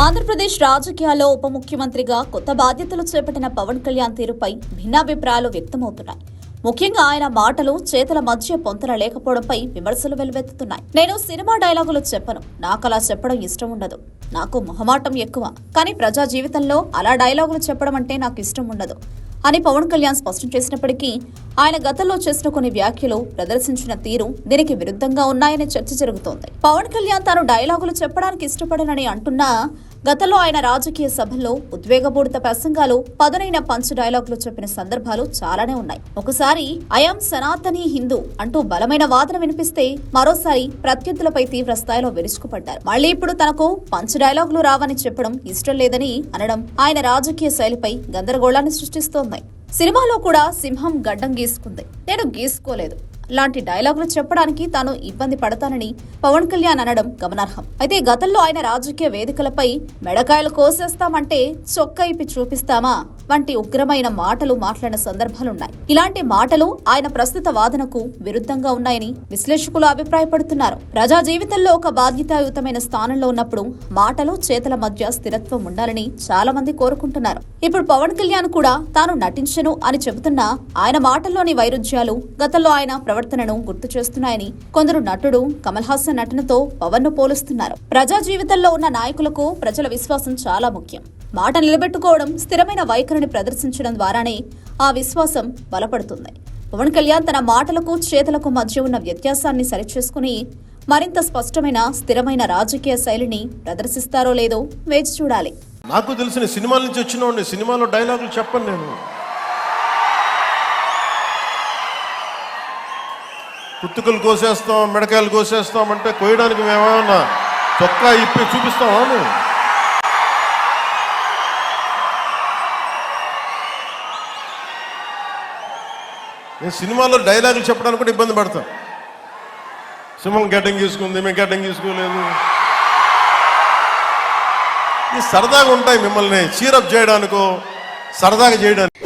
ఆంధ్రప్రదేశ్ రాజకీయాల్లో ఉప ముఖ్యమంత్రిగా కొత్త బాధ్యతలు చేపట్టిన పవన్ కళ్యాణ్ తీరుపై భిన్నాభిప్రాయాలు వ్యక్తమవుతున్నాయి. ముఖ్యంగా ఆయన మాటలు చేతుల మధ్య పొంతన లేకపోవడంపై విమర్శలు వెలువెత్తుతున్నాయి. నేను సినిమా డైలాగులు చెప్పను. నాకు అలా చెప్పడం ఇష్టం ఉండదు. నాకు మొహమాటం ఎక్కువ. కానీ ప్రజా జీవితంలో అలా డైలాగులు చెప్పడం అంటే నాకు ఇష్టం ఉండదు. అని పవన్ కళ్యాణ్ స్పష్టం చేసినప్పటికీ ఆయన గతంలో చేసిన కొన్ని వ్యాఖ్యలు ప్రదర్శించిన తీరు దీనికి విరుద్ధంగా ఉన్నాయనే చర్చ జరుగుతోంది. పవన్ కళ్యాణ్ తాను డైలాగులు చెప్పడానికి ఇష్టపడనని అంటున్నా గతంలో ఆయన రాజకీయ సభల్లో ఉద్వేగపూరిత ప్రసంగాలు పదునైన పంచ్ డైలాగులు చెప్పిన సందర్భాలు చాలానే ఉన్నాయి. ఒకసారి అయాం సనాతని హిందూ అంటూ బలమైన వాదన వినిపిస్తే మరోసారి ప్రత్యర్థులపై తీవ్ర స్థాయిలో విరుచుకుపడ్డారు. మళ్ళీ ఇప్పుడు తనకు పంచ్ డైలాగులు రావని చెప్పడం ఇష్టం లేదని అనడం ఆయన రాజకీయ శైలిపై గందరగోళాన్ని సృష్టిస్తోంది. సినిమాలో కూడా సింహం గడ్డం గీసుకుంది. నేను గీసుకోలేదు. లాంటి డైలాగులు చెప్పడానికి తాను ఇబ్బంది పడతానని పవన్ కళ్యాణ్ అనడం గమనార్హం. అయితే గతంలో ఆయన రాజకీయ వేదికలపై మెడకాయలు కోసేస్తామంటే చొక్క ఇప్పి చూపిస్తామా? వంటి ఉగ్రమైన మాటలు మాట్లాడిన సందర్భాలున్నాయి. ఇలాంటి మాటలు ఆయన ప్రస్తుత వాదనకు విరుద్ధంగా ఉన్నాయని విశ్లేషకులు అభిప్రాయపడుతున్నారు. ప్రజా జీవితంలో ఒక బాధ్యతాయుతమైన స్థానంలో ఉన్నప్పుడు మాటలు చేతల మధ్య స్థిరత్వం ఉండాలని చాలా మంది కోరుకుంటున్నారు. ఇప్పుడు పవన్ కళ్యాణ్ కూడా తాను నటించను అని చెబుతున్నా ఆయన మాటల్లోని వైరుధ్యాలు గతంలో ఆయన ప్రవర్తనను గుర్తు చేస్తున్నాయని కొందరు నటుడు కమల్ హాసన్ నటనతో పవన్ను పోలుస్తున్నారు. ప్రజా జీవితంలో ఉన్న నాయకులకు ప్రజల విశ్వాసం చాలా ముఖ్యం. మాట నిలబెట్టుకోవడం స్థిరమైన వైఖరిని ప్రదర్శించడం ద్వారానే ఆ విశ్వాసం బలపడుతుంది. పవన్ కళ్యాణ్ తన మాటలకు చేతలకు మధ్య ఉన్న వ్యత్యాసాన్ని సరిచేసుకుని మరింత స్పష్టమైన స్థిరమైన రాజకీయ శైలిని ప్రదర్శిస్తారో లేదో వేచి చూడాలి. నాకు తెలిసిన సినిమాల నుంచి వచ్చిన సినిమాలో డైలాగులు చెప్పను నేను. కుత్తుకలు కోసేస్తాం మిడకాయలు కోసేస్తాం అంటే కోయడానికి మేమేమన్నా చొక్కా ఇప్పి చూపిస్తామా మేము? నేను సినిమాలో డైలాగులు చెప్పడానికి కూడా ఇబ్బంది పడతాను సింహం గడ్డం తీసుకుంది మేము గడ్డం తీసుకోలేదు సరదాగా ఉంటాయి మిమ్మల్ని చీరప్ చేయడానికో సరదాగా చేయడానికి.